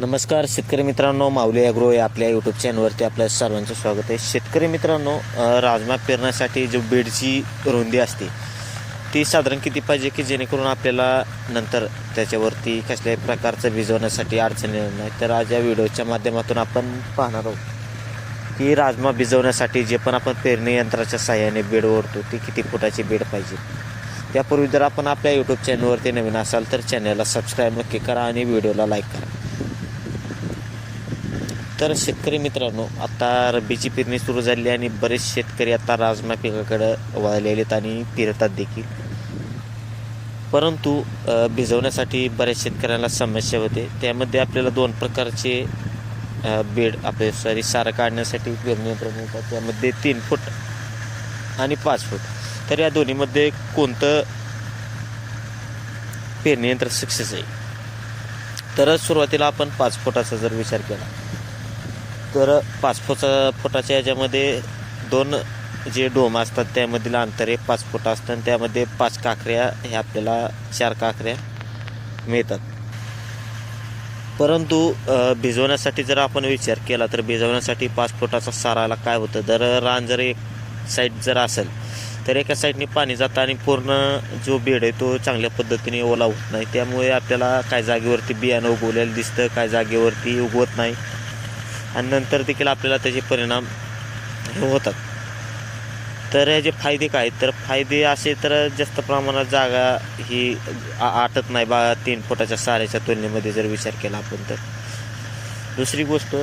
नमस्कार शेतकरी मित्रांनो माऊली ॲग्रो या आपल्या यूट्यूब चॅनलवरती आपल्या सर्वांचं स्वागत आहे. शेतकरी मित्रांनो राजमा पेरण्यासाठी जो बेडची रुंदी असते ती साधारण किती पाहिजे की जेणेकरून आपल्याला नंतर त्याच्यावरती कसल्याही प्रकारचं भिजवण्यासाठी अडचण येणार नाही? तर आज या व्हिडिओच्या माध्यमातून आपण पाहणार आहोत की राजमा भिजवण्यासाठी जे पण आपण पेरणी यंत्राच्या सहाय्याने बेड ओढतो ती किती फुटाची बेड पाहिजे? त्यापूर्वी जर आपण आपल्या यूट्यूब चॅनलवरती नवीन असाल तर चॅनलला सबस्क्राईब नक्की करा आणि व्हिडिओला लाईक करा. तर शेतकरी मित्रांनो आता रब्बीची पेरणी सुरू झाली आणि बरेच शेतकरी आता राजमा पिकाकडं वळलेले आहेत आणि फिरतात देखील. परंतु भिजवण्यासाठी बऱ्याच शेतकऱ्यांना समस्या होते. त्यामध्ये आपल्याला दोन प्रकारचे बेड आपले सॉरी सारं काढण्यासाठी पेरणी यंत्र मिळतात. त्यामध्ये तीन फूट आणि पाच फूट. तर या दोन्हीमध्ये कोणतं पेरणी यंत्र सक्सेस आहे? तर सुरुवातीला आपण पाच फुटाचा जर विचार केला तर पाच फुटा फुटाच्या याच्यामध्ये दोन जे डोम असतात त्यामधील अंतर एक पाच फुट असतं आणि त्यामध्ये पाच काकऱ्या हे आपल्याला चार काकऱ्या मिळतात. परंतु भिजवण्यासाठी जर आपण विचार केला तर भिजवण्यासाठी पाच फुटाचा साराला काय होतं? जर रान जर एक साईड जर असेल तर एका साईडने पाणी जातं आणि पूर्ण जो बेड आहे तो चांगल्या पद्धतीने ओला होत नाही. त्यामुळे आपल्याला काय जागेवरती बियाणं उगवलेलं दिसतं काय जागेवरती उगवत नाही. आणि नंतर देखील आपल्याला त्याचे परिणाम हे होतात. तर याचे फायदे काय तर फायदे असे तर जास्त प्रमाणात जागा ही आ- आटत नाही बा तीन फुटाच्या साऱ्याच्या तुलनेमध्ये जर विचार केला आपण तर. दुसरी गोष्ट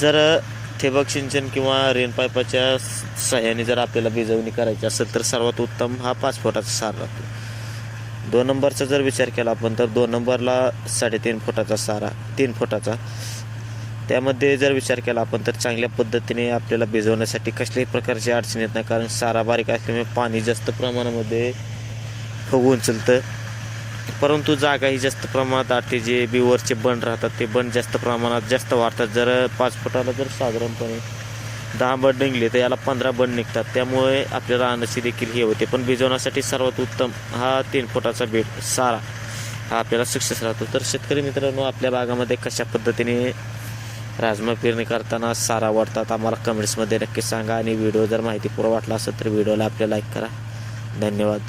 जर ठिबक सिंचन किंवा रेनपाईपाच्या सहाय्याने जर आपल्याला बिजवणी करायची असेल तर सर्वात उत्तम हा पाच फुटाचा सार राहतो. दोन नंबरचा जर विचार केला आपण तर दोन नंबरला साडेतीन फुटाचा सारा तीन फुटाचा. त्यामध्ये जर विचार केला आपण तर चांगल्या पद्धतीने आपल्याला भिजवण्यासाठी कसल्याही प्रकारची अडचण येत नाही कारण सारा बारीक असल्यामुळे पाणी जास्त प्रमाणामध्ये हो फुगवून चलतं परंतु जागा ही जास्त प्रमाणात आटते जे बिवरचे बंड राहतात ते बंड जास्त प्रमाणात जास्त वाढतात. जर पाच फुटाला जर साधारणपणे दहा बड निघले तर याला पंधरा बंड निघतात. त्यामुळे आपल्याला रानाची देखील हे होते. पण भिजवण्यासाठी सर्वात उत्तम हा तीन फुटाचा बेड सारा हा आपल्याला सक्सेस राहतो. तर शेतकरी मित्रांनो आपल्या भागामध्ये कशा पद्धतीने राजमा पेरणी करताना सारा वाढतात आम्हाला कमेंट्समध्ये नक्की सांगा. आणि व्हिडिओ जर माहितीपूर्व वाटला असेल तर व्हिडिओला आपल्या लाईक करा. धन्यवाद.